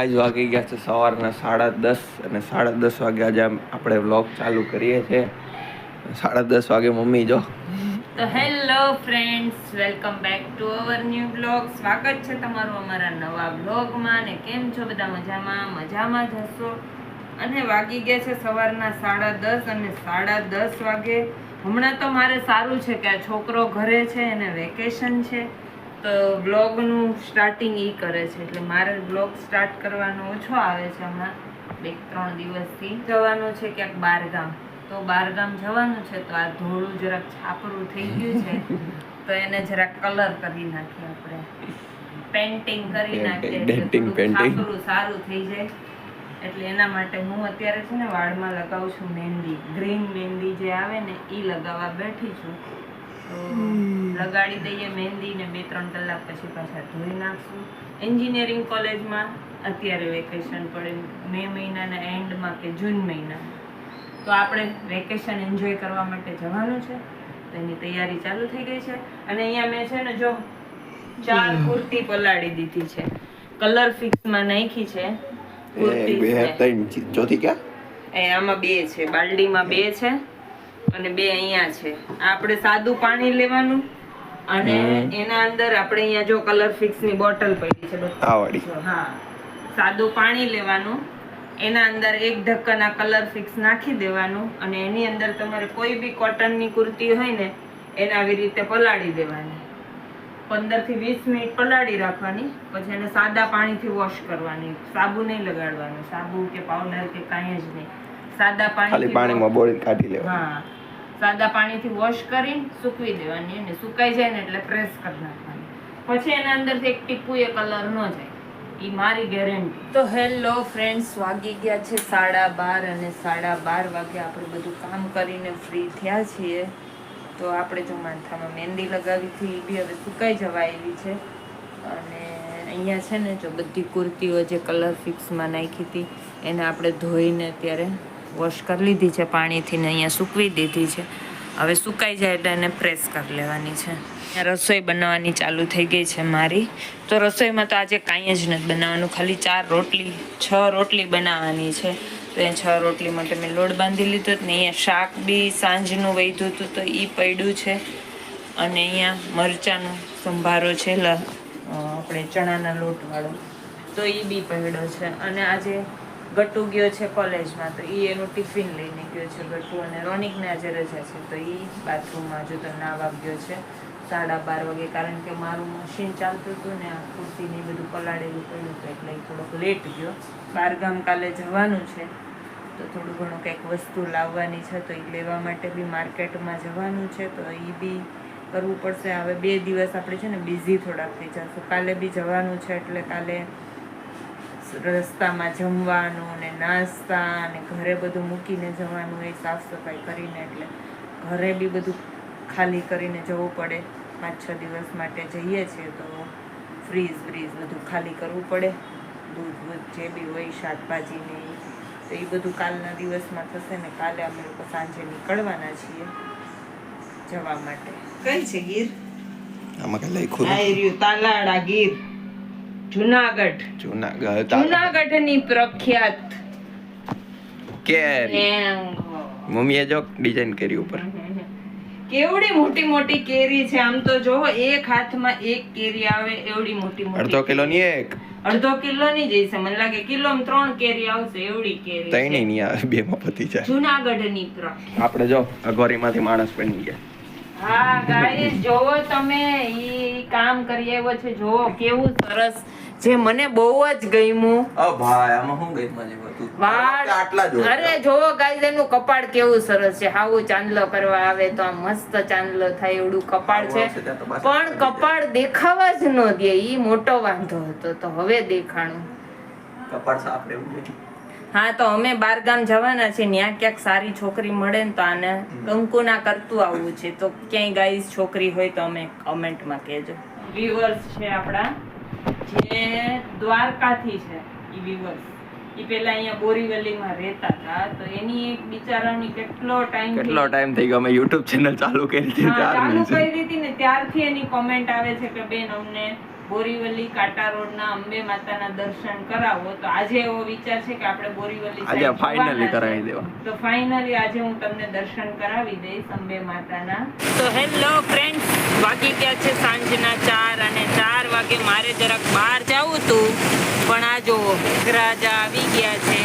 Guys વાગી ગયા છે સવારના સાડા દસ અને સાડા દસ વાગે આજે આપણે વ્લોગ ચાલુ કરીએ છીએ. સાડા દસ વાગે મમ્મી જો. તો hello friends, welcome back to our new blog સ્વાગત છે તમારું અમારા નવા બ્લોગમાં ને કેમ છો બધા મજામાં? મજામાં જ હશો? અને વાગી ગયા છે સવારના સાડા દસ અને સાડા દસ વાગે. હમણાં તો મારે સારું છે કે આ છોકરો ઘરે છે, એને વેકેશન છે. તો બ્લોગનું સ્ટાર્ટિંગ એ કરે છે. એટલે મારે બ્લોગ સ્ટાર્ટ કરવાનો ઓછો આવે છે હમણાં બે ત્રણ દિવસથી. જવાનું છે ક્યાંક બારગામ. તો બારગામ જવાનું છે તો આ ધોળું જરાક છાપરું થઈ ગયું છે તો એને જરાક કલર કરી નાખીએ આપણે. પેન્ટિંગ કરી નાખીએ. છાપરું સારું થઈ જાય. એટલે એના માટે હું અત્યારે છે ને વાળમાં લગાવું છું મહેંદી. ગ્રીન મહેંદી જે આવે ને એ લગાવવા બેઠી છું. લગાડી દઈએ મહેંદી ને બે ત્રણ કલાક પછી પાછા ધોઈ નાખશું. એન્જિનિયરિંગ કોલેજમાં અત્યારે વેકેશન પડે મે મહિનાના એન્ડમાં કે જૂન મહિનામાં તો આપણે વેકેશન એન્જોય કરવા માટે જવાનું છે. તો એની તૈયારી ચાલુ થઈ ગઈ છે. અને અહીંયા મેં છે ને જો ચાર કુર્તી પલાળી દીધી છે. કલર ફિક્સમાં નાખી છે. કુર્તી બે છે. ત્રણ ચોથી ક્યાં? એ આમાં બે છે. બાલડીમાં બે છે. અને બે અહીંયા છે. આપણે સાદું પાણી લેવાનું અને. એના અંદર આપણે અહીંયા જો કલર ફિક્સની બોટલ પડી છે હા. સાદું પાણી લેવાનું એના અંદર એક ઢક્કન કલર ફિક્સ નાખી દેવાનું અને એની અંદર તમારે કોઈ બી કોટનની કુર્તી હોય ને એને આવી રીતે પલાળી દેવાની. પંદરથી વીસ મિનિટ પલાળી રાખવાની પછી એને સાદા પાણીથી વોશ કરવાની. સાબુ નહીં લગાડવાનું. સાબુ કે પાવડર કે કાંઈ જ નહીં. સાદા ખાલી પાણીમાં બોળી કાઢી લેવા હા. સાદા પાણીથી વોશ કરી સૂકવી દેવાની અને સુકાઈ જાય ને એટલે પ્રેસ કરી નાખવાની. પછી એના અંદરથી એક ટીપું એ કલર ન જાય. એ મારી ગેરંટી તો હેલો ફ્રેન્ડ્સ વાગી ગયા છે સાડા બાર અને સાડા બાર વાગે આપણે બધું કામ કરીને ફ્રી થયા છીએ. તો આપણે જો માથામાં મહેંદી લગાવી હતી એ બી હવે સુકાઈ જવા આવી છે. અને અહીંયા છે ને જો બધી કુર્તીઓ જે કલર ફિક્સમાં નાખી હતી એને આપણે ધોઈને અત્યારે વોશ કરી લીધી છે પાણીથી ને અહીંયા સૂકવી દીધી છે. હવે સુકાઈ જાય એટલે એને પ્રેસ કરી લેવાની છે. રસોઈ બનાવવાની ચાલુ થઈ ગઈ છે મારી. તો રસોઈમાં તો આજે કાંઈ જ નથી બનાવવાનું, ખાલી ચાર રોટલી, છ રોટલી બનાવવાની છે. તો એ છ રોટલી માટે મેં લોટ બાંધી લીધો ને અહીંયા શાક બી સાંજનું વૈધું હતું તો એ પડ્યું છે. અને અહીંયા મરચાંનો સંભારો છે આપણે ચણાના લોટવાળો. તો એ બી પડ્યો છે. અને આજે ગટુ ગયો છે કોલેજમાં, તો એ એનું ટિફિન લઈને ગયો છે ગટુ અને રોનિકને આજે રજા છે, તો એ બાથરૂમમાં જો તો નાવા ગયો છે સાડા બાર વાગે, કારણ કે મારું મશીન ચાલતું હતું ને આ કુર્તીને બધું પલાળેલું પડ્યું હતું, એટલે એ થોડોક લેટ ગયો. બારગામ કાલે જવાનું છે, તો થોડું ઘણું કંઈક વસ્તુ લાવવાની છે, તો એ લેવા માટે બી માર્કેટમાં જવાનું છે, તો એ બી કરવું પડશે. હવે બે દિવસ આપણે છે ને બિઝી થોડાક થઈ જશું. કાલે બી જવાનું છે, એટલે કાલે રસ્તામાં જમવાનું ને નાસ્તા ને ઘરે બધું મૂકીને જવાનું એ સાફ સફાઈ કરીને એટલે ઘરે બી બધું ખાલી કરીને જવું પડે. પાંચ છ દિવસ માટે જઈએ છીએ તો ફ્રીઝ બ્રીઝ બધું ખાલી કરવું પડે. દૂધ વૂધ જે બી હોય શાકભાજી ને તો એ બધું કાલના દિવસમાં થશે ને કાલે અમે લોકો સાંજે નીકળવાના છીએ જવા માટે. કઈ છે ગીર? આમાં કઈ લખ્યું તાલાડા ગીર. જુનાગઢ. જૂનાગઢ. જુનાગઢની પ્રખ્યાત. કેરી. મમ્મીએ જો ડિઝાઇન કરી ઉપર. કેવડી મોટી મોટી કેરી છે? આમ તો જો એક હાથમાં એક કેરી આવે એવડી મોટી મોટી અડધો કિલો ની એક. અડધો કિલો ની જઈશે મને લાગે કિલો ત્રણ કેરી આવશે એવડી કેરી ત્રણ છે. નહીં આવે બે માં પતી જાય. જુનાગઢની પ્રખ્યાત. આપણે જો અઘોરીમાંથી માણસ બની ગયા. હા ગાઈસ જોવો તમે ઈ કામ કરી આવ્યો છે. જોવો કેવું સરસ જે મને બહુ જ ગમ્યું. અ ભાઈ આમાં શું ગમ્યું બધું? વાળ. આટલા જો અરે જોવો ગાઈઝ એનું કપાળ કેવું સરસ છે. હાવું ચાંદલો કરવા આવે તો આમ મસ્ત ચાંદલો થાય એવડું કપાળ છે. પણ કપાળ દેખાવા જ ન દે ઈ મોટો વાંધો હતો. તો હવે દેખાણું. કપાળ સાફ રહેવું હા તો અમે બારગામ જવાના છે ત્યાં ક્યાંક સારી છોકરી મળે ને તો આને કંકુના કરતું આવવું છે. તો ક્યાંય ગાઈઝ છોકરી હોય તો અમે કમેન્ટમાં કહેજો. વ્યુઅર્સ છે આપણા. જે દ્વારકાથી છે ઈ વિવર્સ ઈ પેલા અહીંયા બોરીવલીમાં રહેતા હતા તો એની એક બિચારાની કેટલો ટાઈમ કેટલો ટાઈમ થઈ ગયો? અમે યુટ્યુબ ચેનલ ચાલુ કરી હતી ચાલુ કરી દીધી ને ત્યારથી એની કોમેન્ટ આવે છે કે બેન અમને બોરીવલી કાંટા રોડના અંબે માતાના દર્શન કરાવો તો આજે એવો વિચાર છે કે આપણે બોરીવલી આજે છે. કરાવી દેવા. તો ફાઇનલી આજે હું તમને દર્શન કરાવી દઈશ અંબે માતાના તો હેલો ફ્રેન્ડ્સ વાગી ગયા છે સાંજના ચાર અને ચાર વાગે મારે જરાક બહાર જવું હતું પણ આ જો રાજા આવી ગયા છે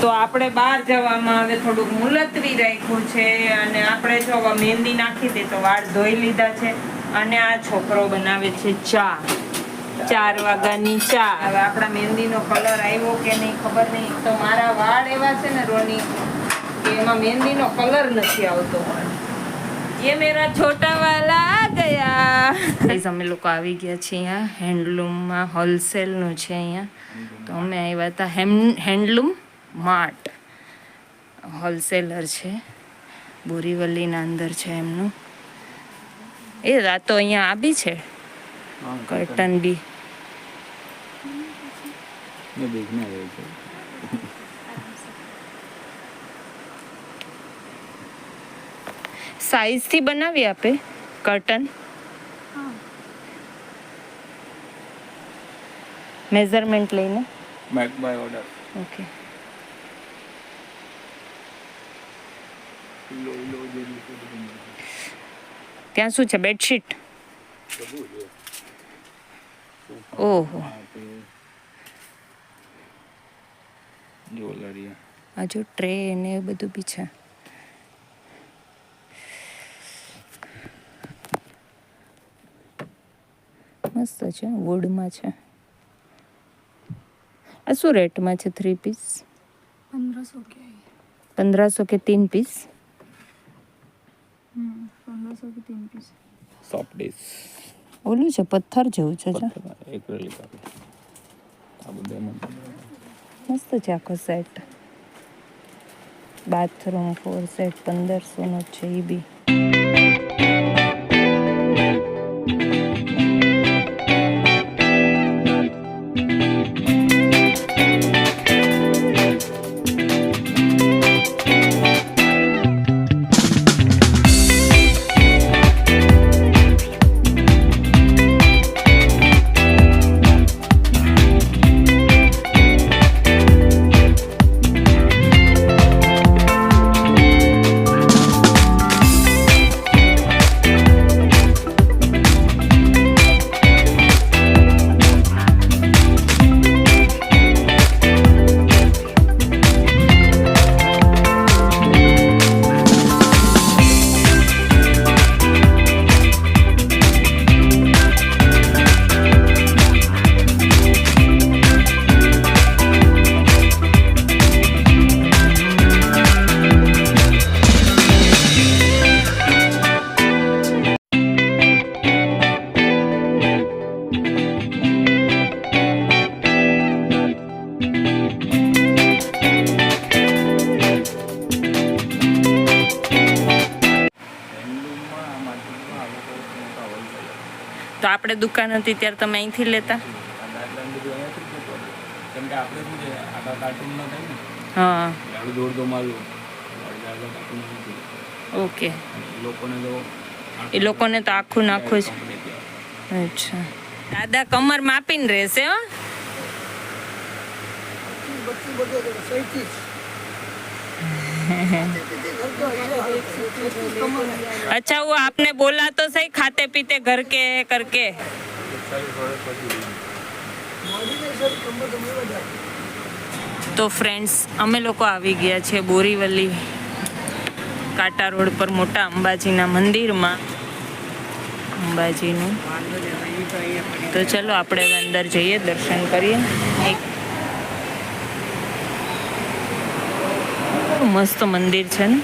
તો આપણે બહાર જવામાં હવે થોડુંક મુલતવી રાખ્યું છે અને આપણે જો હવે મહેંદી નાખી દે તો વાળ ધોઈ લીધા છે અને આ છોકરો બનાવે છે ચા. ચાર વાગ્યાની ચા. હવે આપણા મહેંદીનો કલર આવ્યો કે નહીં ખબર નહીં. તો મારા વાળ એવા છે ને રોની કે એમાં મહેંદીનો કલર નથી આવતો. એ મેરા છોટા વાલા ગયા. અમે લોકો આવી ગયા છીએ અહીંયા હેન્ડલૂમમાં હોલસેલનું છે અહીંયા. તો અમે આવ્યા હતા હેમ હેન્ડલૂમ માર્ટ હોલસેલર છે. બોરીવલીના અંદર છે એમનું. એ રાતો અહીંયા આવી છે કર્ટન બી સાઈઝ થી બનાવી આપે કર્ટન મેઝરમેન્ટ લઈને મેક બાય ઓર્ડર ઓકે લો લો જેવી ત્યાં શું છે? બેડશીટ ઓહો. હજુ ટ્રે ને એ બધું બી છે. મસ્ત છે વુડમાં છે. આ શું રેટમાં છે? થ્રી પીસ પંદરસો કે. પંદરસો કે તીન પીસ સોફ્ટ ડિશ ઓલું છે પથ્થર જેવું છે એક્રેલિક આ બધું મસ્ત છે આખો સેટ બાથરૂમ ફોર સેટ પંદરસોનો છે એ બી. આપણે દુકાન હતી ત્યારે તમે અહીંથી લેતા? હા. ઓકે. એ લોકોને તો એ લોકોને તો આખું નાખું છે. અચ્છા. દાદા કમર માપીને રહેશે હો. अच्छा वो आपने बोला तो सही खाते पीते घर के है करके તો ફ્રેન્ડ્સ અમે લોકો આવી ગયા છે બોરીવલી કાંટા રોડ પર મોટા અંબાજીના મંદિરમાં અંબાજીનું તો ચલો આપણે હવે અંદર જઈએ દર્શન કરીએ એક મસ્ત મંદિર છે ને?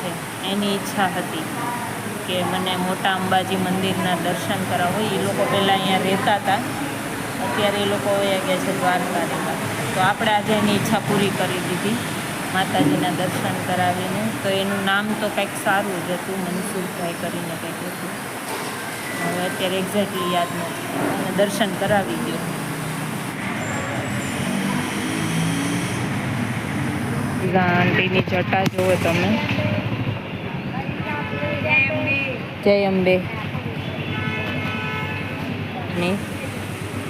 છે. એની ઈચ્છા હતી કે મને મોટા અંબાજી મંદિરના દર્શન કરાવો એ લોકો પહેલાં અહીંયા રહેતા હતા. અત્યારે એ લોકો વયા ગયા છે દ્વારકા રહેવા તો આપણે આજે એની ઈચ્છા પૂરી કરી દીધી માતાજીના દર્શન કરાવીને. તો એનું નામ તો કંઈક સારું જ હતું, મનસુખભાઈ કરીને કંઈક હતું. હવે અત્યારે એક્ઝેક્ટલી યાદ નથી. અને દર્શન કરાવી દો આંટીની જટા જુઓ તમે. જય અંબે. ને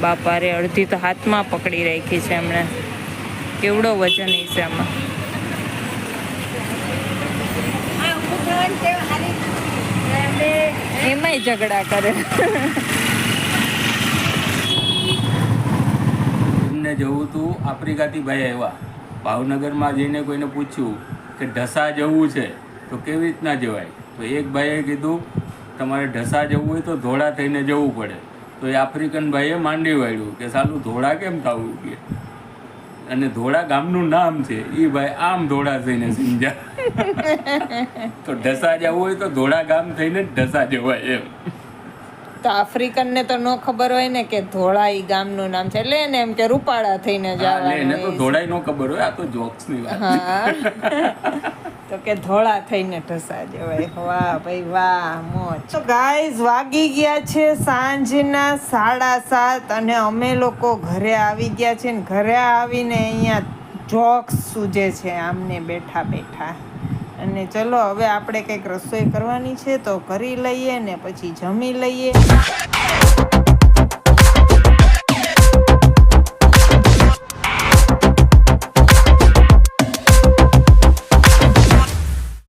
બાપા રે અડધી તો હાથમાં પકડી રાખી છે એમણે. કેવડો વજન હશે આમાં. એમાંય ઝઘડા કરે. એમને જવું હતું આફ્રિકાથી ભાઈ આવ્યા. ભાવનગરમાં જઈને કોઈને પૂછ્યું કે ઢસા જવું છે તો કેવી રીતના જવાય? તો એક ભાઈએ કીધું તમારે ઢસા જવું હોય તો ધોળા થઈને જવું પડે. તો એ આફ્રિકન ભાઈએ માંડી વાળ્યું કે સાલું ધોળા કેમ થવું કે? અને ધોળા ગામનું નામ છે એ ભાઈ આમ ધોળા થઈને સમજ્યા તો ઢસા જવું હોય તો ધોળા ગામ થઈને ઢસા જવાય એમ. તો આફ્રિકનને તો ન ખબર હોય ને કે ધોળા ઈ ગામનું નામ છે. એટલે એને એમ કે રૂપાળા થઈને એટલે એને તો ધોળાઈ નો ખબર હોય આ તો જોક્સની વાત. હા. તો કે ધોળા થઈને ઢસા જવાય. વાહ ભાઈ, વાહ, મોજ. તો ગાઈઝ વાગી ગયા છે સાંજના સાડા સાત અને અમે લોકો ઘરે આવી ગયા છે ને ઘરે આવીને અહીંયા જોક્સ સૂજે છે આમને બેઠા બેઠા. અને ચલો હવે આપણે કંઈક રસોઈ કરવાની છે તો કરી લઈએ ને પછી જમી લઈએ.